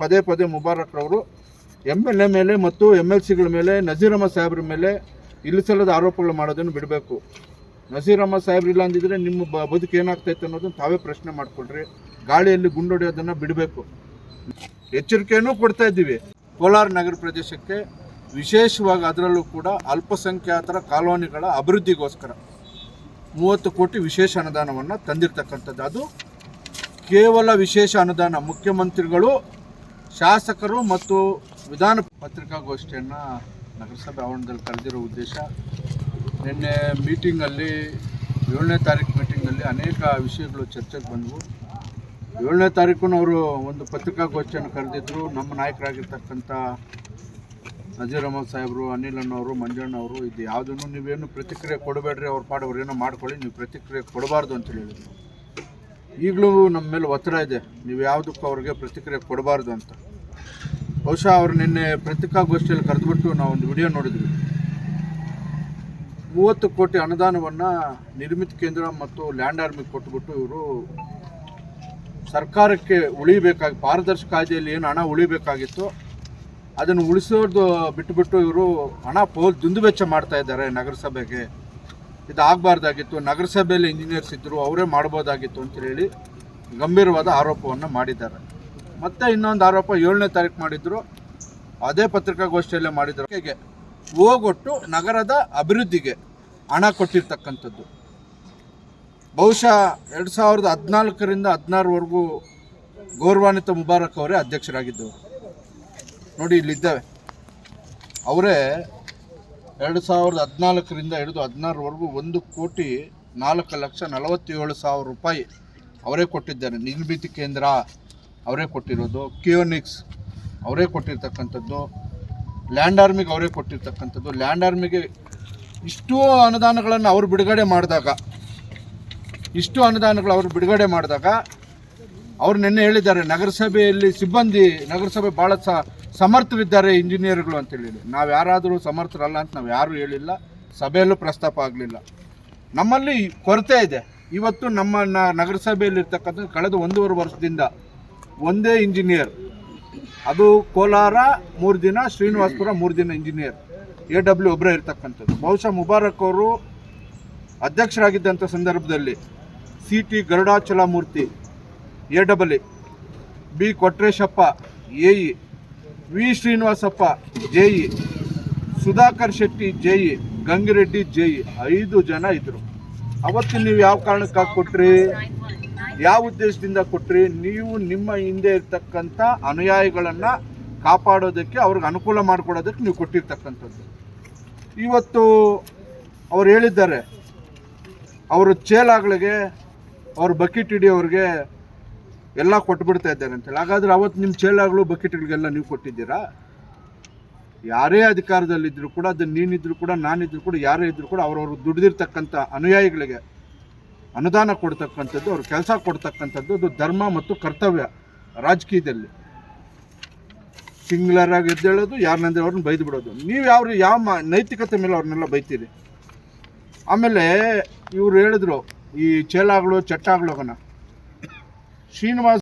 ಪದೇ ಪದೇ ಮುಬಾರಕ್ ಅವರು ಎಂ ಎಲ್ ಎ ಮೇಲೆ ಮತ್ತು ಎಂ ಎಲ್ ಸಿಗಳ ಮೇಲೆ, ನಜೀರಮ್ಮ ಸಾಹೇಬ್ರ ಮೇಲೆ ಇಲ್ಲಿಸಲ್ಲದ ಆರೋಪಗಳು ಮಾಡೋದನ್ನು ಬಿಡಬೇಕು. ನಸೀರಮ್ಮ ಸಾಹೇಬ್ರ ಸಾಹೇಬ್ರು ಇಲ್ಲ ಅಂದಿದ್ರೆ ನಿಮ್ಮ ಬ, ಬದುಕು ಏನಾಗ್ತೈತೆ ಅನ್ನೋದನ್ನು ತಾವೇ ಪ್ರಶ್ನೆ ಮಾಡ್ಕೊಳ್ರಿ. ಗಾಳಿಯಲ್ಲಿ ಗುಂಡೊಡೆಯೋದನ್ನು ಬಿಡಬೇಕು. ಎಚ್ಚರಿಕೆಯನ್ನು ಕೊಡ್ತಾ ಇದ್ದೀವಿ. ಕೋಲಾರ ನಗರ ಪ್ರದೇಶಕ್ಕೆ ವಿಶೇಷವಾಗಿ ಅದರಲ್ಲೂ ಕೂಡ ಅಲ್ಪಸಂಖ್ಯಾತರ ಕಾಲೋನಿಗಳ ಅಭಿವೃದ್ಧಿಗೋಸ್ಕರ ಮೂವತ್ತು ಕೋಟಿ ವಿಶೇಷ ಅನುದಾನವನ್ನು ತಂದಿರತಕ್ಕಂಥದ್ದು. ಅದು ಕೇವಲ ವಿಶೇಷ ಅನುದಾನ. ಮುಖ್ಯಮಂತ್ರಿಗಳು, ಶಾಸಕರು ಮತ್ತು ವಿಧಾನ ಪತ್ರಿಕಾಗೋಷ್ಠಿಯನ್ನು ನಗರಸಭೆ ಆವರಣದಲ್ಲಿ ಕರೆದಿರೋ ಉದ್ದೇಶ, ನಿನ್ನೆ ಮೀಟಿಂಗಲ್ಲಿ, ಏಳನೇ ತಾರೀಕು ಮೀಟಿಂಗಲ್ಲಿ ಅನೇಕ ವಿಷಯಗಳು ಚರ್ಚೆಗೆ ಬಂದವು. ಏಳನೇ ತಾರೀಕು ಅವರು ಒಂದು ಪತ್ರಿಕಾಗೋಷ್ಠಿಯನ್ನು ಕರೆದಿದ್ದರು ನಮ್ಮ ನಾಯಕರಾಗಿರ್ತಕ್ಕಂಥ ನಜೀರ್ ಅಹಮದ್ ಸಾಹೇಬರು, ಅನಿಲ್ ಅಣ್ಣವರು ಮಂಜಣ್ಣ ಅವರು, ಇದು ಯಾವುದನ್ನು ನೀವೇನು ಪ್ರತಿಕ್ರಿಯೆ ಕೊಡಬೇಡ್ರಿ, ಅವ್ರ ಪಾಡವ್ರು ಏನೋ ಮಾಡ್ಕೊಳ್ಳಿ, ನೀವು ಪ್ರತಿಕ್ರಿಯೆ ಕೊಡಬಾರ್ದು ಅಂತ ಹೇಳಿದ್ರು. ಈಗಲೂ ನಮ್ಮ ಮೇಲೆ ಒತ್ತಡ ಇದೆ. ನೀವು ಯಾವುದಕ್ಕೂ ಅವ್ರಿಗೆ ಪ್ರತಿಕ್ರಿಯೆ ಕೊಡಬಾರ್ದು ಅಂತ. ಬಹುಶಃ ಅವರು ನಿನ್ನೆ ಪತ್ರಿಕಾಗೋಷ್ಠಿಯಲ್ಲಿ ಕರೆದುಬಿಟ್ಟು ನಾವು ಒಂದು ವಿಡಿಯೋ ನೋಡಿದ್ವಿ. ಮೂವತ್ತು ಕೋಟಿ ಅನುದಾನವನ್ನು ನಿರ್ಮಿತ ಕೇಂದ್ರ ಮತ್ತು ಲ್ಯಾಂಡ್ ಆರ್ಮಿಗೆ ಕೊಟ್ಬಿಟ್ಟು ಇವರು ಸರ್ಕಾರಕ್ಕೆ ಉಳಿಬೇಕಾಗಿ, ಪಾರದರ್ಶಕ ಕಾಯ್ದೆಯಲ್ಲಿ ಏನು ಹಣ ಉಳಿಬೇಕಾಗಿತ್ತು ಅದನ್ನು ಉಳಿಸೋದು ಬಿಟ್ಟುಬಿಟ್ಟು ಇವರು ಹಣ ಪೋಲ್ ದುಂದುವೆಚ್ಚ ಮಾಡ್ತಾ ಇದ್ದಾರೆ ನಗರಸಭೆಗೆ. ಇದು ಆಗಬಾರ್ದಾಗಿತ್ತು ನಗರಸಭೆಯಲ್ಲಿ ಇಂಜಿನಿಯರ್ಸ್ ಇದ್ದರು ಅವರೇ ಮಾಡ್ಬೋದಾಗಿತ್ತು ಅಂತೇಳಿ ಗಂಭೀರವಾದ ಆರೋಪವನ್ನು ಮಾಡಿದ್ದಾರೆ. ಮತ್ತು ಇನ್ನೊಂದು ಆರೋಪ, ಏಳನೇ ತಾರೀಕು ಮಾಡಿದ್ರು, ಅದೇ ಪತ್ರಿಕಾಗೋಷ್ಠಿಯಲ್ಲೇ ಮಾಡಿದ್ರು. ಹೇಗೆ ಹೋಗೊಟ್ಟು ನಗರದ ಅಭಿವೃದ್ಧಿಗೆ ಹಣ ಕೊಟ್ಟಿರ್ತಕ್ಕಂಥದ್ದು. ಬಹುಶಃ ಎರಡು ಸಾವಿರದ ಹದಿನಾಲ್ಕರಿಂದ ಹದಿನಾರುವರೆಗೂ ಗೌರವಾನ್ವಿತ ಮುಬಾರಕ್ ಅವರೇ ಅಧ್ಯಕ್ಷರಾಗಿದ್ದವರು. ನೋಡಿ, ಇಲ್ಲಿದ್ದಾವೆ. ಅವರೇ ಎರಡು ಸಾವಿರದ ಹದಿನಾಲ್ಕರಿಂದ ಹಿಡಿದು ಹದಿನಾರವರೆಗೂ ಒಂದು ಕೋಟಿ ನಾಲ್ಕು ಲಕ್ಷ ನಲವತ್ತೇಳು ಸಾವಿರ ರೂಪಾಯಿ ಅವರೇ ಕೊಟ್ಟಿದ್ದಾರೆ. ನಿರ್ಮಿತಿ ಕೇಂದ್ರ ಅವರೇ ಕೊಟ್ಟಿರೋದು ಕಿಯೋನಿಕ್ಸ್ ಅವರೇ ಕೊಟ್ಟಿರ್ತಕ್ಕಂಥದ್ದು ಲ್ಯಾಂಡ್ ಆರ್ಮಿಗೆ ಅವರೇ ಕೊಟ್ಟಿರ್ತಕ್ಕಂಥದ್ದು. ಲ್ಯಾಂಡ್ ಆರ್ಮಿಗೆ ಇಷ್ಟು ಅನುದಾನಗಳನ್ನು ಅವರು ಬಿಡುಗಡೆ ಮಾಡಿದಾಗ, ಇಷ್ಟು ಅನುದಾನಗಳು ಅವರು ಬಿಡುಗಡೆ ಮಾಡಿದಾಗ, ಅವ್ರು ನಿನ್ನೆ ಹೇಳಿದ್ದಾರೆ, ನಗರಸಭೆಯಲ್ಲಿ ಸಿಬ್ಬಂದಿ, ನಗರಸಭೆ ಭಾಳ ಸ ಸಮರ್ಥರಿದ್ದಾರೆ ಇಂಜಿನಿಯರ್ಗಳು ಅಂತ ಹೇಳಿದೆ ನಾವು ಯಾರಾದರೂ ಸಮರ್ಥರಲ್ಲ ಅಂತ ನಾವು ಯಾರೂ ಹೇಳಿಲ್ಲ. ಸಭೆಯಲ್ಲೂ ಪ್ರಸ್ತಾಪ ಆಗಲಿಲ್ಲ. ನಮ್ಮಲ್ಲಿ ಕೊರತೆ ಇದೆ. ಇವತ್ತು ನಮ್ಮ ನಗರಸಭೆಯಲ್ಲಿರ್ತಕ್ಕಂಥ ಕಳೆದ ಒಂದೂವರೆ ವರ್ಷದಿಂದ ಒಂದೇ ಇಂಜಿನಿಯರ್. ಅದು ಕೋಲಾರ ಮೂರು ದಿನ, ಶ್ರೀನಿವಾಸಪುರ ಮೂರು ದಿನ ಇಂಜಿನಿಯರ್. ಎ ಡಬ್ಲ್ಯೂ ಒಬ್ಬರೇ ಇರ್ತಕ್ಕಂಥದ್ದು. ಬಹುಶಃ ಮುಬಾರಕ್ ಅವರು ಅಧ್ಯಕ್ಷರಾಗಿದ್ದಂಥ ಸಂದರ್ಭದಲ್ಲಿ C T Garudachalamurthy, A double B Kotreshappa, A E V Srinivasappa, J Sudhakar Shetty, J Gangireddy, J ಐದು ಜನ ಇದ್ದರು ಅವತ್ತು ನೀವು ಯಾವ ಕಾರಣಕ್ಕಾಗಿ ಕೊಟ್ರಿ? ಯಾವ ಉದ್ದೇಶದಿಂದ ಕೊಟ್ರಿ? ನೀವು ನಿಮ್ಮ ಹಿಂದೆ ಇರ್ತಕ್ಕಂಥ ಅನುಯಾಯಿಗಳನ್ನು ಕಾಪಾಡೋದಕ್ಕೆ, ಅವ್ರಿಗೆ ಅನುಕೂಲ ಮಾಡಿಕೊಡೋದಕ್ಕೆ ನೀವು ಕೊಟ್ಟಿರ್ತಕ್ಕಂಥದ್ದು. ಇವತ್ತು ಅವ್ರು ಹೇಳಿದ್ದಾರೆ. ಅವರು ಚೇಲಾಗಳಿಗೆ, ಅವ್ರ ಬಕೆಟ್ ಹಿಡಿಯೋರಿಗೆ ಎಲ್ಲ ಕೊಟ್ಬಿಡ್ತಾ ಇದ್ದಾರೆ ಅಂತೇಳಿ. ಹಾಗಾದ್ರೆ ಅವತ್ತು ನಿಮ್ಮ ಚೇಲಾಗಳು ಬಕೆಟ್ಗಳಿಗೆಲ್ಲ ನೀವು ಕೊಟ್ಟಿದ್ದೀರಾ? ಯಾರೇ ಅಧಿಕಾರದಲ್ಲಿದ್ದರೂ ಕೂಡ ಅದು ನೀನಿದ್ರು ಕೂಡ, ನಾನಿದ್ರು ಕೂಡ, ಯಾರೇ ಇದ್ದರೂ ಕೂಡ ಅವ್ರವ್ರು ದುಡಿದಿರ್ತಕ್ಕಂಥ ಅನುಯಾಯಿಗಳಿಗೆ ಅನುದಾನ ಕೊಡ್ತಕ್ಕಂಥದ್ದು, ಅವ್ರ ಕೆಲಸ ಕೊಡ್ತಕ್ಕಂಥದ್ದು ಅದು ಧರ್ಮ ಮತ್ತು ಕರ್ತವ್ಯ ರಾಜಕೀಯದಲ್ಲಿ. ಸಿಂಗ್ಲರಾಗಿ ಎದ್ದೇಳೋದು ಯಾರನ್ನಂದ್ರೆ ಅವ್ರನ್ನ ಬೈದು ಬಿಡೋದು ನೀವು ಯಾವ ಯಾವ ನೈತಿಕತೆ ಮೇಲೆ ಅವ್ರನ್ನೆಲ್ಲ ಬೈತೀರಿ? ಆಮೇಲೆ ಇವ್ರು ಹೇಳಿದ್ರು, ಈ ಚೇಲಾಗಳು ಚಟ್ಟಾಗಳು China,